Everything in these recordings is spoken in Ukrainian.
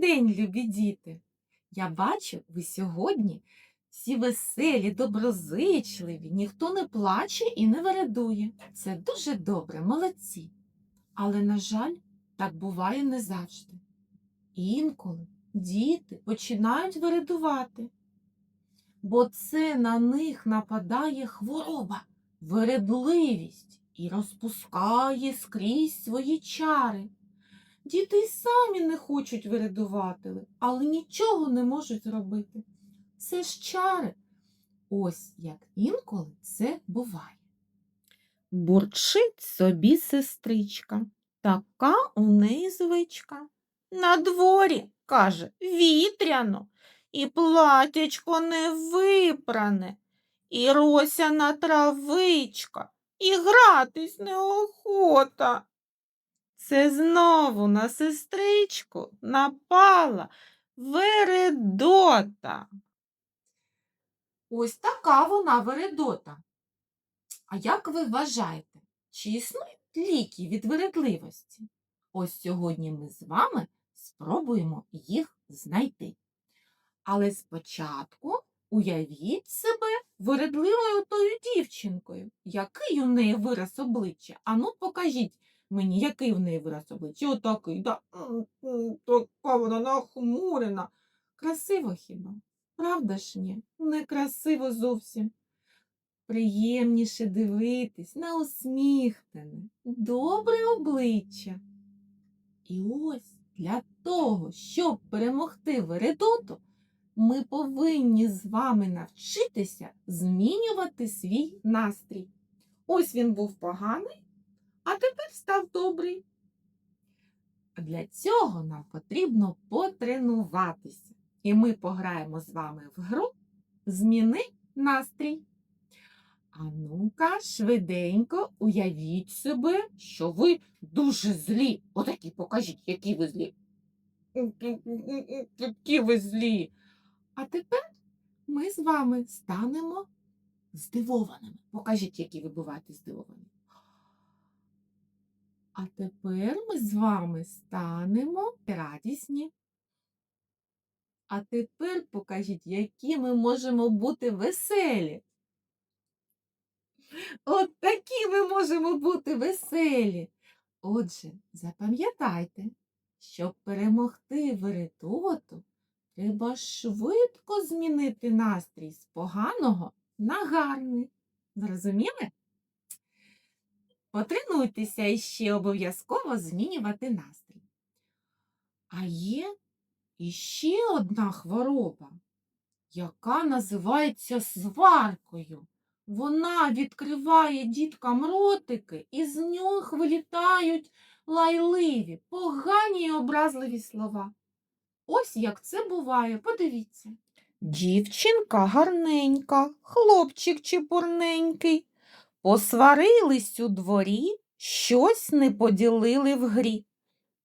день, любі діти! Я бачу, ви сьогодні всі веселі, доброзичливі, ніхто не плаче і не вередує. Це дуже добре, молодці. Але, на жаль, так буває не завжди. Інколи діти починають вередувати, бо це на них нападає хвороба, вередливість і розпускає скрізь свої чари. Діти й самі не хочуть вередувати, але нічого не можуть зробити. Це ж чари. Ось як інколи це буває. Бурчить собі сестричка, така у неї звичка. На дворі, каже, вітряно, і платячко не випране, і росяна травичка, і гратись неохота. Це знову на сестричку напала Вередота. Ось така вона Вередота. А як ви вважаєте, чи існують ліки від вередливості? Ось сьогодні ми з вами спробуємо їх знайти. Але спочатку уявіть себе вередливою тою дівчинкою. Який у неї вираз обличчя? Ану, покажіть мені, який в неї вираз обличчя. Отакий, да? Така вона нахмурена. Красиво хіба? Правда ж ні? Некрасиво зовсім. Приємніше дивитись на усміхнене, добре обличчя. І ось для того, щоб перемогти Вередоту, ми повинні з вами навчитися змінювати свій настрій. Ось він був поганий, став добрий. А Для цього нам потрібно потренуватися. І ми пограємо з вами в гру Зміни настрій. А ну-ка, швиденько уявіть себе, що ви дуже злі. Отакі покажіть, які ви злі. Які ви злі. А тепер ми з вами станемо здивованими. Покажіть, які ви буваєте здивовані. А тепер ми з вами станемо радісні. А тепер покажіть, які ми можемо бути веселі. От такі ми можемо бути веселі. Отже, запам'ятайте, щоб перемогти вередоту, треба швидко змінити настрій з поганого на гарний. Зрозуміли? Потренуйтеся іще обов'язково змінювати настрій. А є іще одна хвороба, яка називається сваркою. Вона відкриває діткам ротики, і з них вилітають лайливі, погані й образливі слова. Ось як це буває, подивіться. Дівчинка гарненька, хлопчик чепурненький. Посварились у дворі, щось не поділили в грі.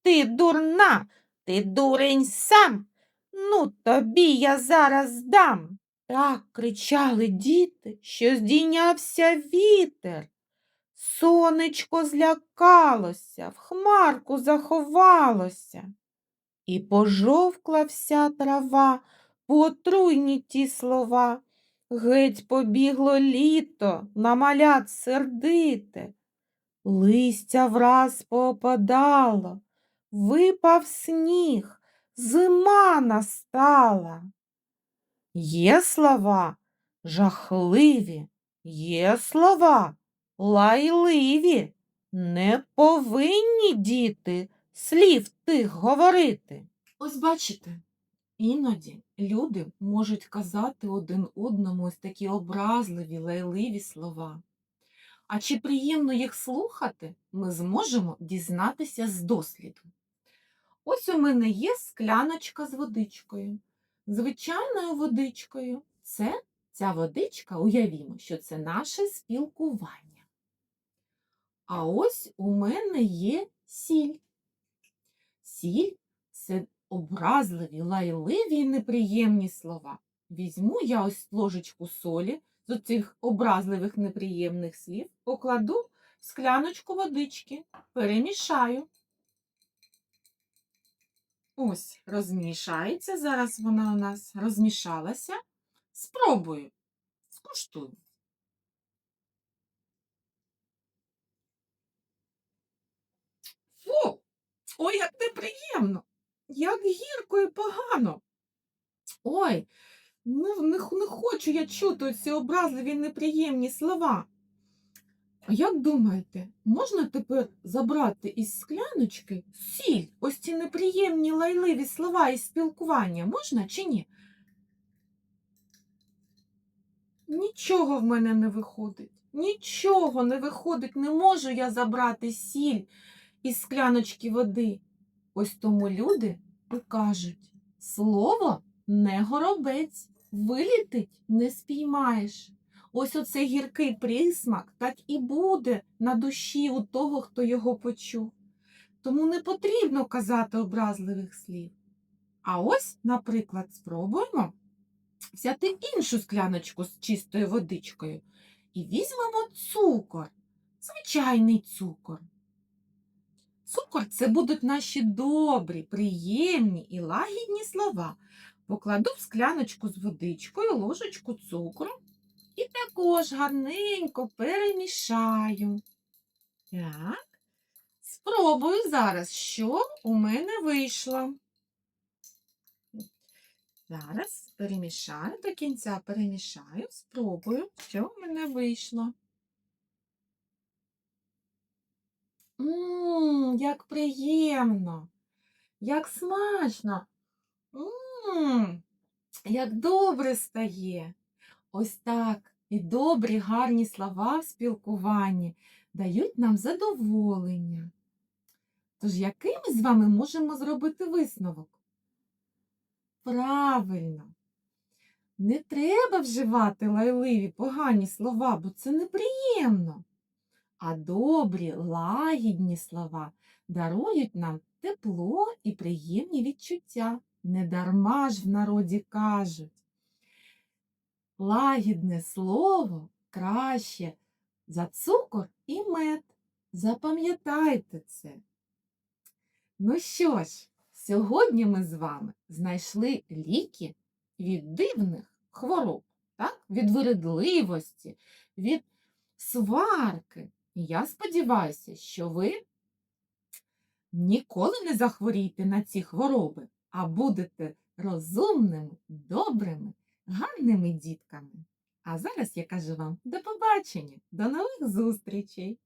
Ти дурна, ти дурень сам. Ну, тобі я зараз дам. Так кричали діти, що здійнявся вітер. Сонечко злякалося, в хмарку заховалося. І пожовкла вся трава, потруйні ті слова. Геть побігло літо, на малят сердите. Листя враз попадало, випав сніг, зима настала. Є слова жахливі, є слова лайливі. Не повинні діти слів тих говорити. Ось бачите, іноді люди можуть казати один одному ось такі образливі, лайливі слова. А чи приємно їх слухати, ми зможемо дізнатися з досліду. Ось у мене є скляночка з водичкою звичайною водичкою. Це ця водичка, уявімо, що це наше спілкування. А ось у мене є сіль. Сіль це образливі, лайливі і неприємні слова. Візьму я ось ложечку солі з цих образливих неприємних слів, покладу в скляночку водички, перемішаю. Ось, розмішається. Зараз вона у нас розмішалася. Спробую. Скуштую. Фу! Ой, як неприємно! Як гірко і погано. Ой, ну не, не хочу я чути ці образливі неприємні слова. Як думаєте, можна тепер забрати із скляночки сіль, ось ці неприємні лайливі слова із спілкування? Можна чи ні? Нічого в мене не виходить. Нічого не виходить. Не можу я забрати сіль із скляночки води. Ось тому люди і кажуть: слово не горобець, вилітить не спіймаєш. Ось оцей гіркий присмак так і буде на душі у того, хто його почув. Тому не потрібно казати образливих слів. А ось, наприклад, спробуємо взяти іншу скляночку з чистою водичкою і візьмемо цукор, звичайний цукор. Цукор це будуть наші добрі, приємні і лагідні слова. Покладу в скляночку з водичкою ложечку цукру і також гарненько перемішаю. Так, спробую зараз, що у мене вийшло. Зараз перемішаю до кінця, перемішаю, спробую, що в мене вийшло. Як приємно, як смачно. Мм, як добре стає. Ось так і добрі, гарні слова в спілкуванні дають нам задоволення. Тож, який з вами можемо зробити висновок? Правильно. Не треба вживати лайливі, погані слова, бо це неприємно. А добрі, лагідні слова дарують нам тепло і приємні відчуття. Недарма ж в народі кажуть. Лагідне слово краще за цукор і мед. Запам'ятайте це. Ну що ж, сьогодні ми з вами знайшли ліки від дивних хвороб, так? від виридливості, від сварки. Я сподіваюся, що ви ніколи не захворієте на ці хвороби, а будете розумними, добрими, гарними дітками. А зараз я кажу вам до побачення, до нових зустрічей!